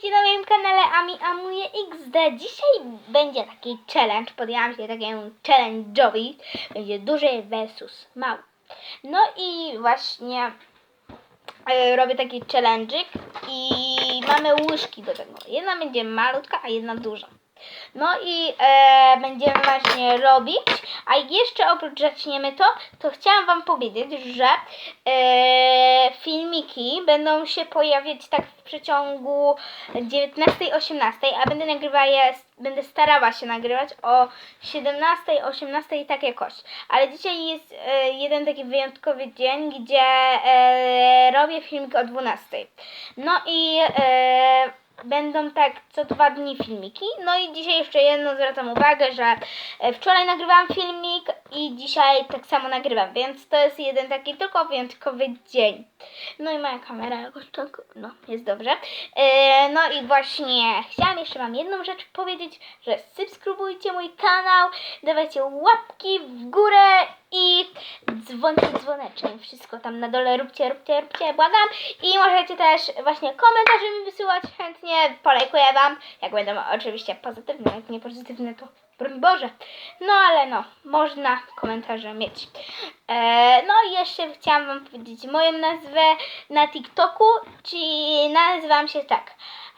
witajcie na moim kanale Ami Amuje XD. Dzisiaj będzie taki challenge, podjęłam się takiemu challenge'owi. Będzie duży versus mały. No i właśnie e, robię taki challenge'ik i mamy łyżki do tego. Jedna będzie malutka, a jedna duża. No i e, będziemy właśnie robić, a jeszcze oprócz zaczniemy to, to chciałam Wam powiedzieć, że e, filmiki będą się pojawiać tak w przeciągu 19-18, a będę nagrywała je, będę starała się nagrywać o 17-18 tak jakoś. Ale dzisiaj jest e, jeden taki wyjątkowy dzień, gdzie e, robię filmik o 12. No i e, będą tak co dwa dni filmiki. No i dzisiaj jeszcze jedno zwracam uwagę, że e, wczoraj nagrywałam filmik i dzisiaj tak samo nagrywam, więc to jest jeden taki tylko wyjątkowy dzień. No i moja kamera jakoś tak, no jest dobrze. E, no i właśnie chciałam jeszcze Wam jedną rzecz powiedzieć, że subskrybujcie mój kanał, dawajcie łapki w górę i dzwoncie dzwoneczkiem. Wszystko tam na dole róbcie, róbcie, róbcie, błagam. I możecie też właśnie komentarze mi wysyłać chętnie, polajkuję Wam. Jak będą oczywiście pozytywne, jak nie pozytywne to broń Boże. No ale no, można komentarze mieć. E, no i jeszcze chciałam Wam powiedzieć moją nazwę na TikToku, czyli nazywam się tak.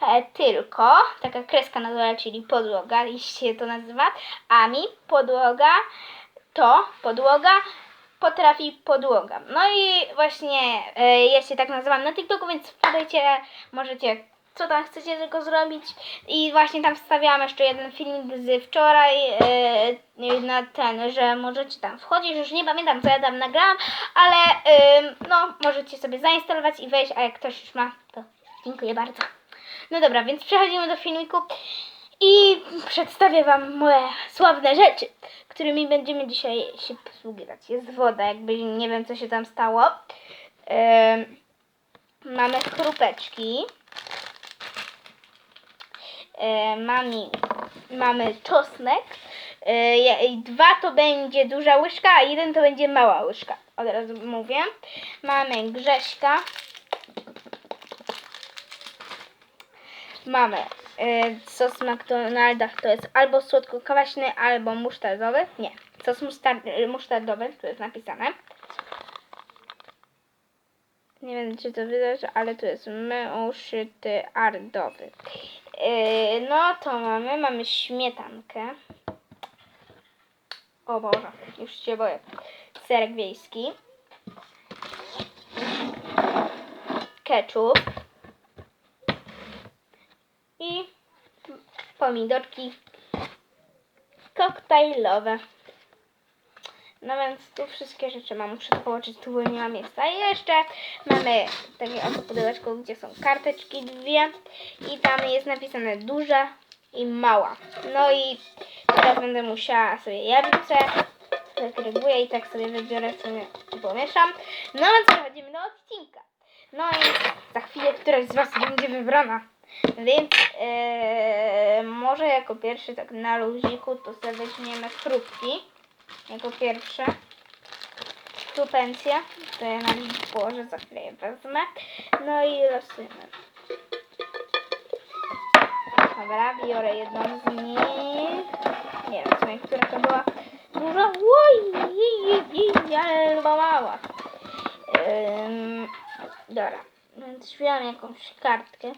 E, tylko, taka kreska na dole, czyli podłoga, jeśli się to nazywa. Ami, podłoga, to podłoga, potrafi podłoga. No i właśnie e, ja się tak nazywam na TikToku, więc wpadajcie, możecie co tam chcecie tylko zrobić. I właśnie tam wstawiałam jeszcze jeden filmik z wczoraj e, na ten, że możecie tam wchodzić. Już nie pamiętam co ja tam nagrałam, ale no możecie sobie zainstalować i wejść, a jak ktoś już ma, to dziękuję bardzo. No dobra, więc przechodzimy do filmiku i przedstawię Wam moje sławne rzeczy, którymi będziemy dzisiaj się posługiwać. Jest woda, jakby nie wiem co się tam stało. Mamy chrupeczki. E, mamy, czosnek. Dwa to będzie duża łyżka, a jeden to będzie mała łyżka. Od razu mówię. Mamy grześka. Mamy sos McDonalda, to jest albo słodko-kwaśny, albo musztardowy. Nie, sos e, musztardowy, tu jest napisane. Nie wiem, czy to widać, ale tu jest muszyty ardowy. E, no to mamy, mamy śmietankę. O Boże, już się boję. Serek wiejski. Ketchup. I pomidorki koktajlowe. No więc tu wszystkie rzeczy mam, muszę połączyć, tu nie ma miejsca. I jeszcze mamy takie oto pudełeczko, gdzie są karteczki dwie i tam jest napisane duża i mała. No i teraz będę musiała sobie jabłce, segreguję i tak sobie wybiorę, sobie pomieszam. No więc przechodzimy do odcinka. No i za chwilę któraś z Was będzie wybrana. Więc e, może jako pierwszy tak na luziku to sobie weźmiemy chrupki. Jako pierwsze. Tu pensję. To ja na nich położę, za chwilę je wezmę. No i losujemy. Dobra, biorę jedną z nich. Nie wiem w sumie, która to była duża. Oj, jej, jej, ale chyba mała. Ym, dobra, więc wziąłem jakąś kartkę.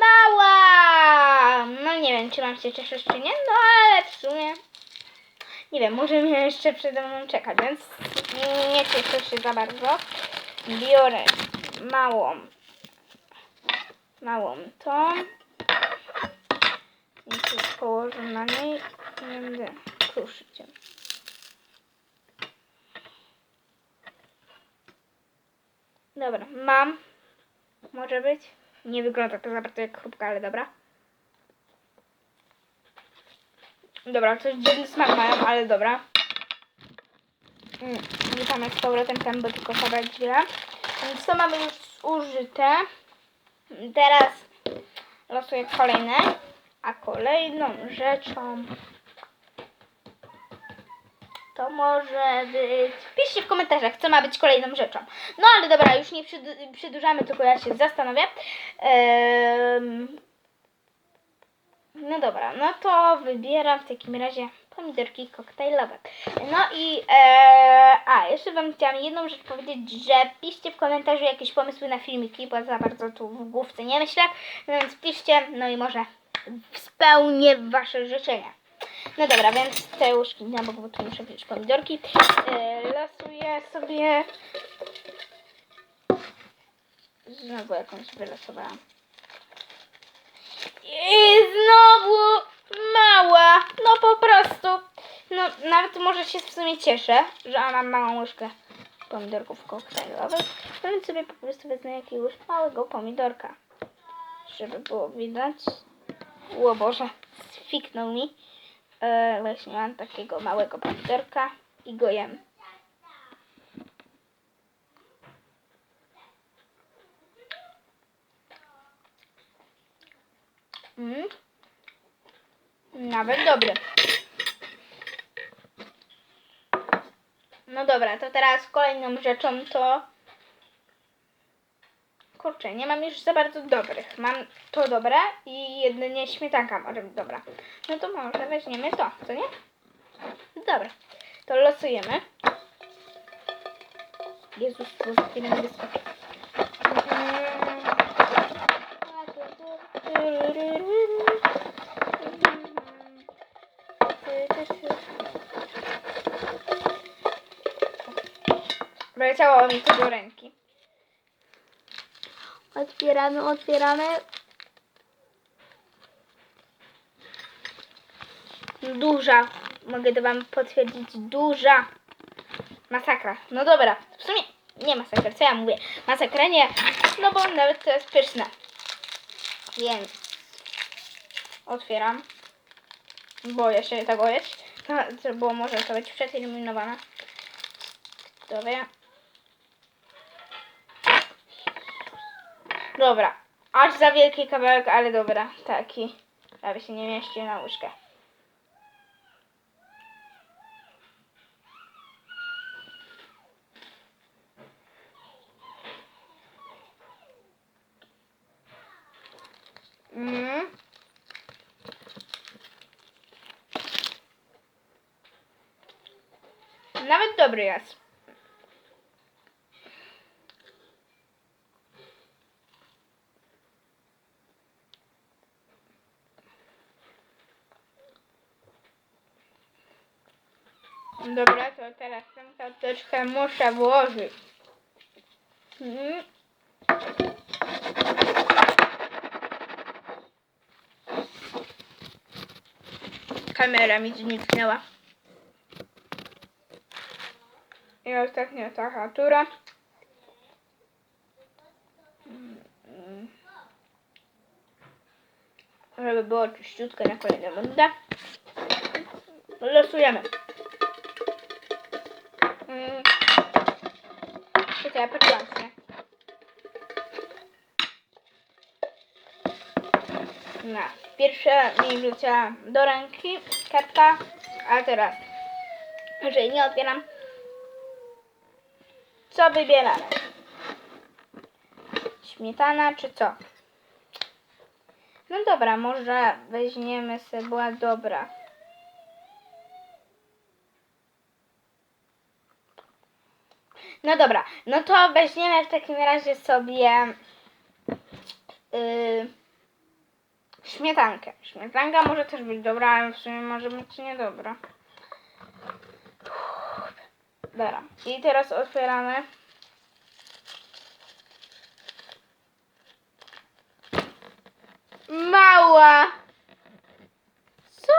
Mała! No nie wiem, czy mam się cieszyć, czy nie, no ale w sumie nie wiem, może mnie jeszcze przede mną czekać, więc nie cieszę się za bardzo. Biorę małą, małą tą. I tu położę na niej będę kruszyć ją. Dobra, mam. Może być. Nie wygląda to za bardzo jak chrupka, ale dobra. Dobra, coś dziwny smak mają, ale dobra. Mm, Wrzucamy z powrotem tam, bo tylko kawałek źle. Więc to mamy już zużyte. Teraz losuję kolejne. A kolejną rzeczą to może być... Piszcie w komentarzach, co ma być kolejną rzeczą. No ale dobra, już nie przedłużamy, tylko ja się zastanowię. Ehm, no dobra, no to wybieram w takim razie pomidorki koktajlowe. No i e, a, jeszcze wam chciałam jedną rzecz powiedzieć, że piszcie w komentarzu jakieś pomysły na filmiki, bo za bardzo tu w główce nie myślę, no więc piszcie, no i może spełnię wasze życzenia. No dobra, więc te łyżki na bok, bo tu muszę wziąć pomidorki. E, losuję sobie znowu jakąś wylosowałam. I znowu mała. No po prostu. No nawet może się w sumie cieszę, że ona ma małą łyżkę pomidorków koktajlowych. No więc sobie po prostu wezmę jakiegoś małego pomidorka. Żeby było widać. O Boże, sfiknął mi. E, właśnie mam takiego małego pomidorka i go jem. Mm. Nawet dobry. No dobra, to teraz kolejną rzeczą to... Kurczę, nie mam już za bardzo dobrych. Mam to dobre i jedynie śmietanka może być dobra. No to może weźmiemy to, co nie? Dobra, to losujemy. Jezus, za chwilę niebiesko. Wleciało mi to do ręki. Otwieramy, otwieramy. Duża. Mogę to wam potwierdzić. Duża. Masakra. No dobra. W sumie nie masakra. Co ja mówię? Masakra nie. No bo nawet to jest pyszne. Więc otwieram. Boję się tego jeść. Bo może to być przeterminowane. Kto wie? Dobra. Aż za wielki kawałek, ale dobra. Taki. Prawie się nie mieści na łyżkę. Mm. Nawet dobry jest. Dobra, to teraz tę karteczkę muszę włożyć. Mm. Kamera mi zniknęła. I ostatnia taka tura. Mm. Żeby było czyściutko na kolejną rundę. Losujemy. Ja poczułam się. No, pierwsza mi do ręki kartka, a teraz, jeżeli nie otwieram, co wybieramy? Śmietana czy co? No dobra, może weźmiemy sobie, była dobra. No dobra, no to weźmiemy w takim razie sobie yy, śmietankę. Śmietanka może też być dobra, ale w sumie może być niedobra. Dobra, i teraz otwieramy. Mała! Co?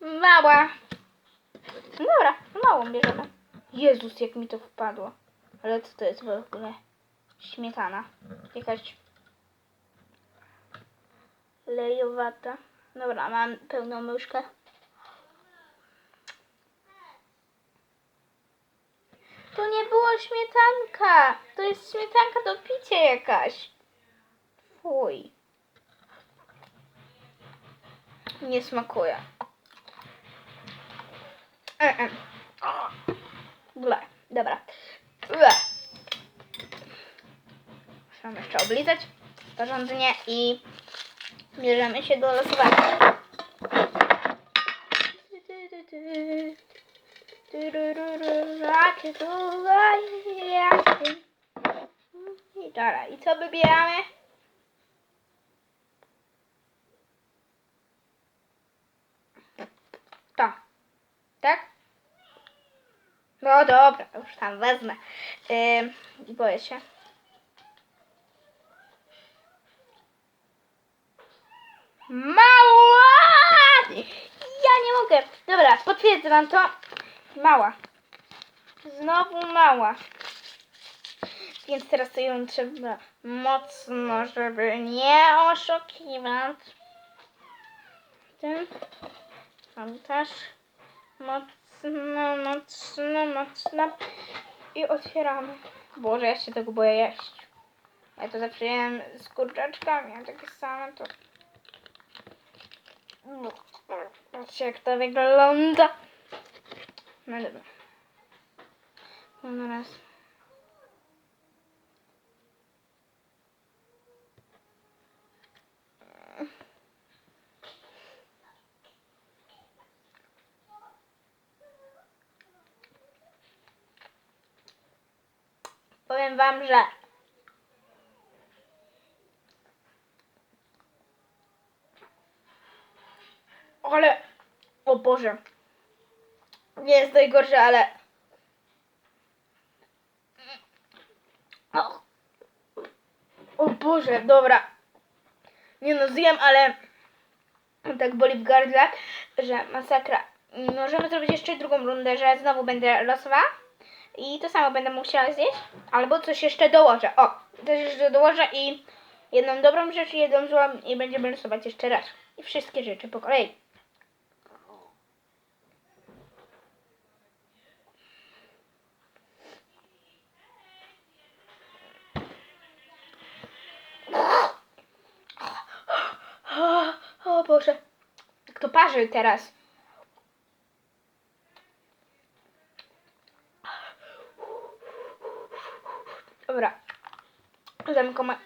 Mała. No Dobra, małą bierzemy. Jezus, jak mi to wpadło. Ale co to jest w ogóle? Śmietana. Jakaś lejowata. Dobra, mam pełną myszkę. To nie było śmietanka. To jest śmietanka do picia jakaś. Fuj. Nie smakuje. E -e. Ble. Dobra. Ble. Jeszcze oblizać porządnie i bierzemy się do losowania. I dobra, i co wybieramy? To. Tak? No dobra, już tam wezmę. I boję się. Mała! Ja nie mogę. Dobra, potwierdzam to. Mała. Znowu mała. Więc teraz to ją trzeba mocno, żeby nie oszukiwać. Ten. Tam też. Mocno, mocno, mocno. I otwieramy. Boże, ja się tego boję jeść. Ja to zawsze jem z kurczaczkami, a takie same to... Patrzcie jak to wygląda. No dobra. No raz. Powiem wam, że ale o Boże nie jest najgorsze, ale o, o Boże, dobra. Nie no zjem, ale tak boli w gardle, że masakra. Możemy zrobić jeszcze drugą rundę, że znowu będę losowała i to samo będę musiała zjeść, albo coś jeszcze dołożę. O, coś jeszcze dołożę i jedną dobrą rzecz i jedną złą i będziemy losować jeszcze raz. I wszystkie rzeczy po kolei. O, Boże, jak to parzy teraz. Dobra. Zamykamy.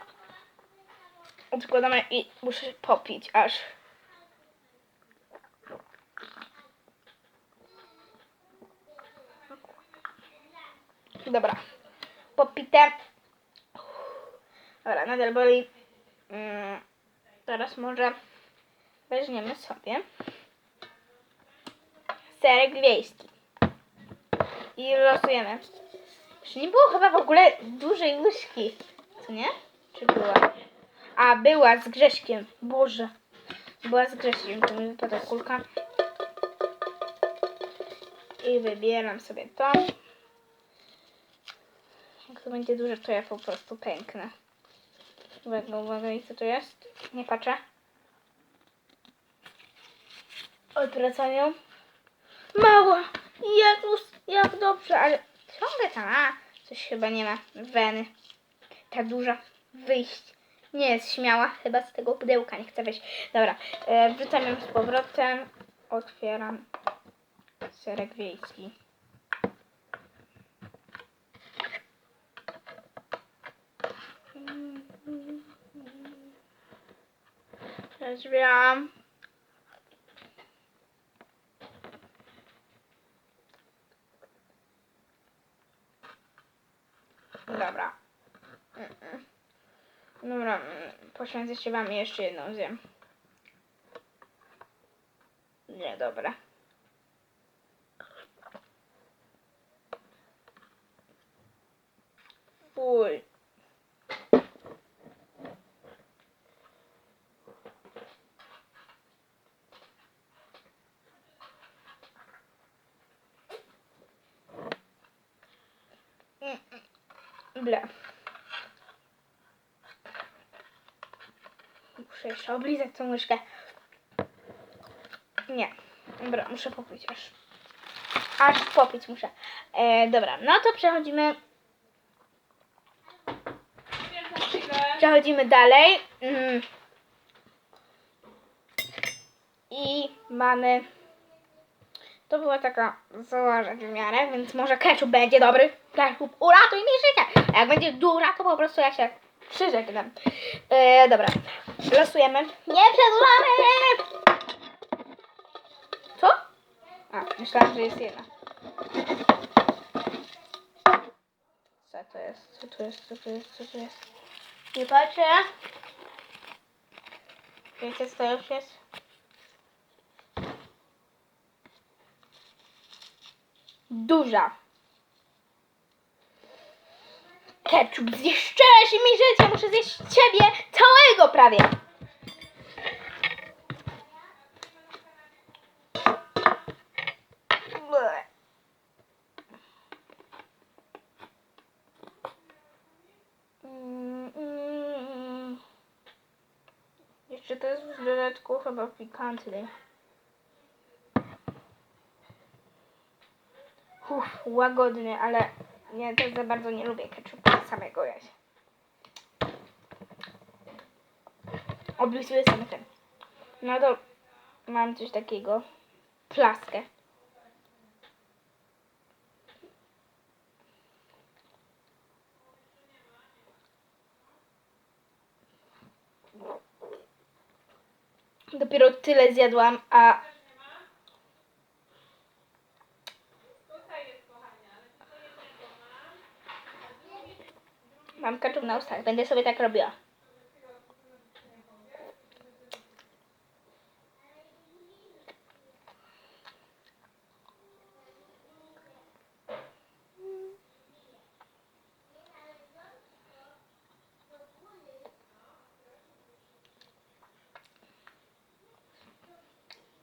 Odkładamy i muszę popić aż. Dobra. Popite. Dobra, nadal boli. Mm, teraz może weźmiemy sobie serek wiejski. I losujemy. Czy nie było chyba w ogóle dużej łyżki? Co nie? Czy była? A, była z Grześkiem. Boże. Była z Grześkiem. To mi wypada kulka. I wybieram sobie to. Jak to będzie duże, to ja po prostu pęknę. Uwaga, uwaga, i co to jest? Nie patrzę. Odwracam ją. Mała! Jezus, jak dobrze, ale ciągle tam, a, coś chyba nie ma weny. Ta duża, wyjść. Nie jest śmiała, chyba z tego pudełka nie chce wyjść. Dobra, e, wrzucam ją z powrotem. Otwieram serek wiejski. Rozwijam. Dobra. Dobra, mm, poświęcę się wam jeszcze jedną zjem. Nie, dobra. Fuj. Mm-mm. Ble. Muszę oblizać tą łyżkę. Nie. Dobra, muszę popić aż. Aż popić muszę. E, dobra, no to przechodzimy. Przechodzimy dalej. Mm. I mamy To była taka rzecz w miarę, więc może ketchup będzie dobry. Ketchup uratuj mi życie. A jak będzie dura, to po prostu ja się przyżegnam. E, dobra, losujemy. Nie przedłużamy! Co? A, myślałam, że jest jedna. Co to jest? Co to jest? Co to jest? Co to jest? Nie patrzę. Wiecie, co to już jest? Duża. Ketchup, zniszczyłeś mi życie, muszę zjeść ciebie całego prawie. Jeszcze to jest w dodatku chyba pikantny. Uff, łagodny, ale ja też za bardzo nie lubię ketchupu samego jeść. Obiecuję sam ten. No to mam coś takiego. Plaskę. Dopiero tyle zjadłam, a mam ketchup na ustach. Będę sobie tak robiła.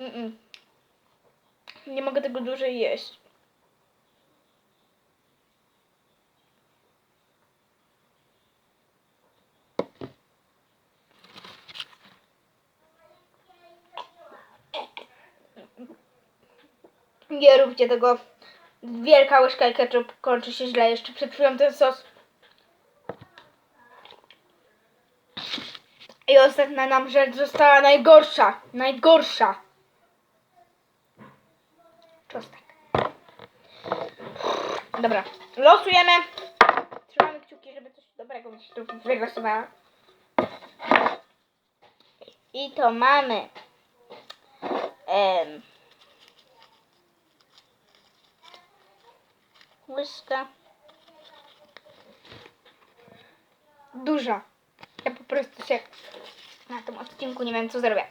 Mm-mm. Nie mogę tego dłużej jeść. Nie róbcie tego. Wielka łyżka i ketchup kończy się źle. Jeszcze chwilą ten sos. I ostatnia nam rzecz została najgorsza. Najgorsza. Czosnek. Dobra, losujemy. Trzymamy kciuki, żeby coś dobrego mi się tu wylosowało. I to mamy. Em, łyżka. Duża. Ja po prostu się na tym odcinku nie wiem co zrobię.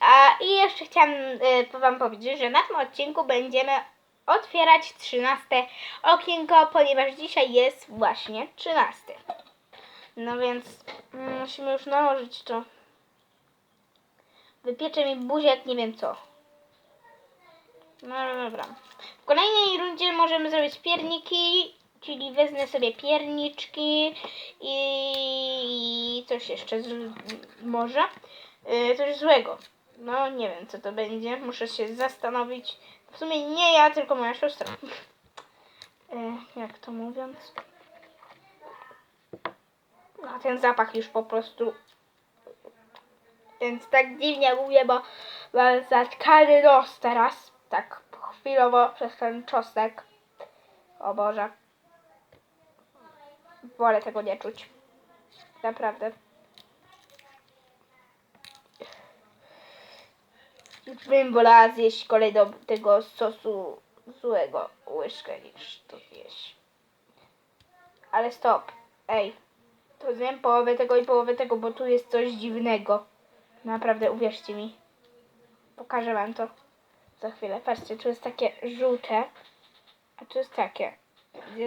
A, I jeszcze chciałam y, Wam powiedzieć, że na tym odcinku będziemy otwierać 13 okienko, ponieważ dzisiaj jest właśnie 13. No więc mm, musimy już nałożyć to. Wypiecze mi buzię jak nie wiem co. No dobra. W kolejnej rundzie możemy zrobić pierniki, czyli wezmę sobie pierniczki i coś jeszcze z, może. Yy, coś złego. No nie wiem co to będzie, muszę się zastanowić. W sumie nie ja, tylko moja siostra. Yy, jak to mówiąc. No ten zapach już po prostu więc tak dziwnie mówię, bo mam zatkany nos teraz. Tak chwilowo przez ten czosnek. O Boże. Wolę tego nie czuć. Naprawdę. Już bym wolała zjeść kolej do tego sosu złego łyżkę niż to zjeść. Ale stop. Ej. To zjem połowę tego i połowę tego, bo tu jest coś dziwnego. Naprawdę, uwierzcie mi. Pokażę wam to za chwilę. Patrzcie, tu jest takie żółte, a tu jest takie.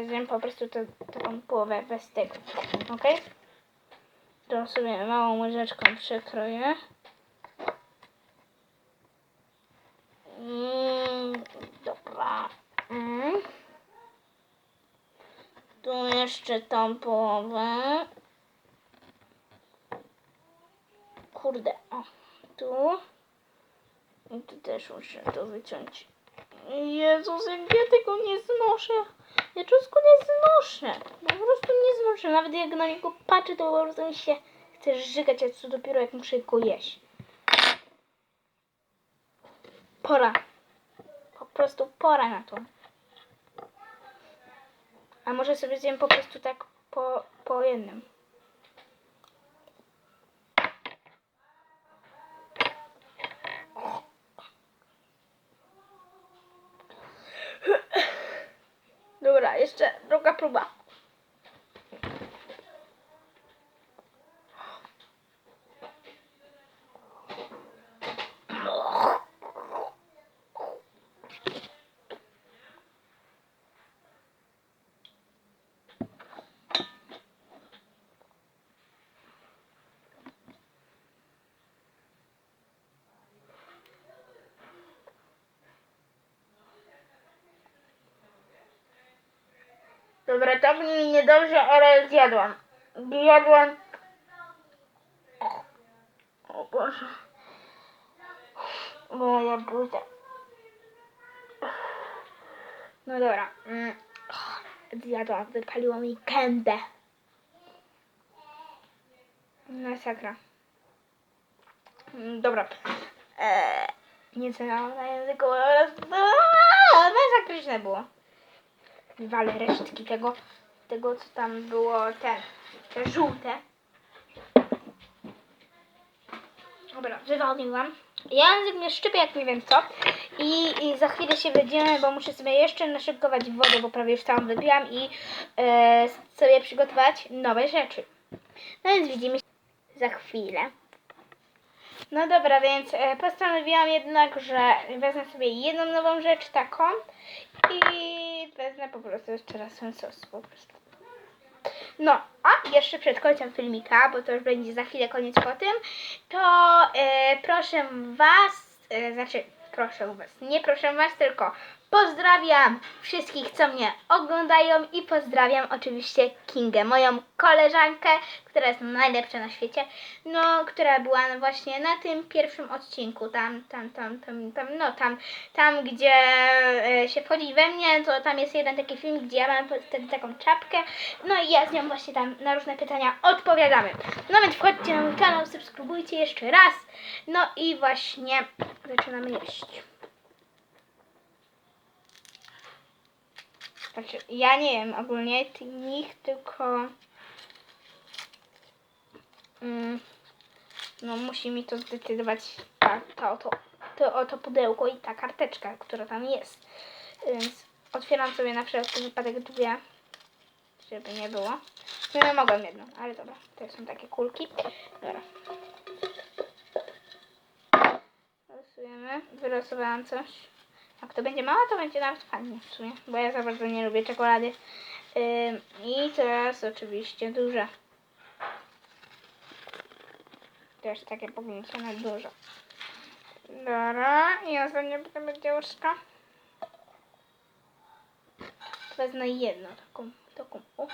Zjem po prostu to, taką połowę bez tego. Ok? To sobie małą łyżeczką przekroję. Dobra. Mm. Tu jeszcze tą połowę. Kurde, o, tu. I tu też muszę to wyciąć. Jezus, jak ja tego nie znoszę. Ja czosnku nie znoszę. Po prostu nie znoszę. Nawet jak na niego patrzę, to po prostu mi się chce żygać, a co dopiero jak muszę go jeść. Pora. Po prostu pora na to. A może sobie zjem po prostu tak po, po jednym. Dobra, jeszcze druga próba. Dobra, tak mi niedobrze, ale zjadłam. Zjadłam. O Boże. Moja buza. No dobra. Mm. Zjadłam, wypaliło mi gębę. Masakra. Mm, Dobra. Eee, nie co miałam na języku. Masakryczne było wywalę resztki tego, tego co tam było, te, te żółte. Dobra, wywaliłam. Język mnie szczypie jak nie wiem co. I, I za chwilę się wyjdziemy, bo muszę sobie jeszcze naszykować wodę, bo prawie już całą wypiłam i e, sobie przygotować nowe rzeczy. No więc widzimy się za chwilę. No dobra, więc e, postanowiłam jednak, że wezmę sobie jedną nową rzecz taką i wezmę po prostu jeszcze raz ten sos po prostu. No, a jeszcze przed końcem filmika, bo to już będzie za chwilę koniec po tym, to e, proszę Was, e, znaczy proszę Was, nie proszę Was, tylko pozdrawiam wszystkich, co mnie oglądają i pozdrawiam oczywiście Kingę, moją koleżankę, która jest najlepsza na świecie, no, która była no właśnie na tym pierwszym odcinku, tam, tam, tam, tam, tam no, tam, tam, gdzie e, się wchodzi we mnie, to tam jest jeden taki film, gdzie ja mam wtedy taką czapkę, no i ja z nią właśnie tam na różne pytania odpowiadamy. No więc wchodźcie na mój kanał, subskrybujcie jeszcze raz, no i właśnie zaczynamy jeść. Znaczy, ja nie wiem ogólnie nich, tylko mm, no musi mi to zdecydować ta, ta oto, to oto pudełko i ta karteczka, która tam jest. Więc otwieram sobie na wszelki wypadek dwie, żeby nie było. No mogłam jedną, ale dobra, to są takie kulki. Dobra. Losujemy. Wylosowałam coś. Jak to będzie mała, to będzie nawet fajnie w sumie, bo ja za bardzo nie lubię czekolady. Ym, I teraz oczywiście duże. Też takie pogniecione dużo. Dobra, i ostatnia potem będzie łyżka. Wezmę jedną taką, taką, o.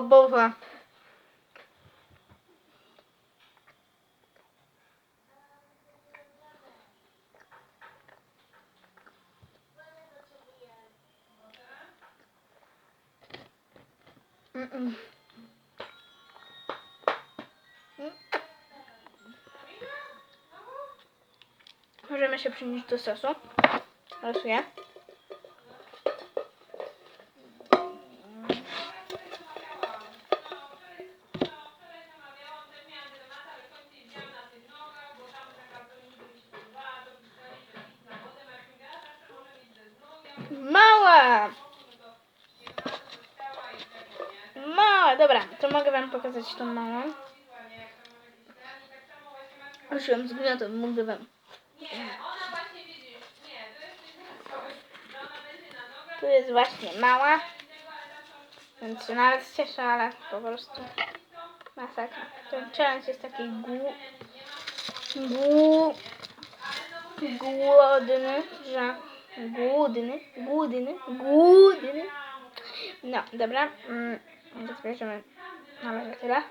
O Boże. Możemy się przynieść do sosu. Losuję. Mała! Mała, dobra, to mogę wam pokazać tą małą. Ruszyłem z gniotem, mogę wam. Tu jest właśnie mała. Więc się nawet cieszę, ale po prostu masakra. Ten challenge jest taki gł... gł... głodny, że... Głodny, głodny, głodny. No, dobra. Mm, to bierzemy na razie tyle.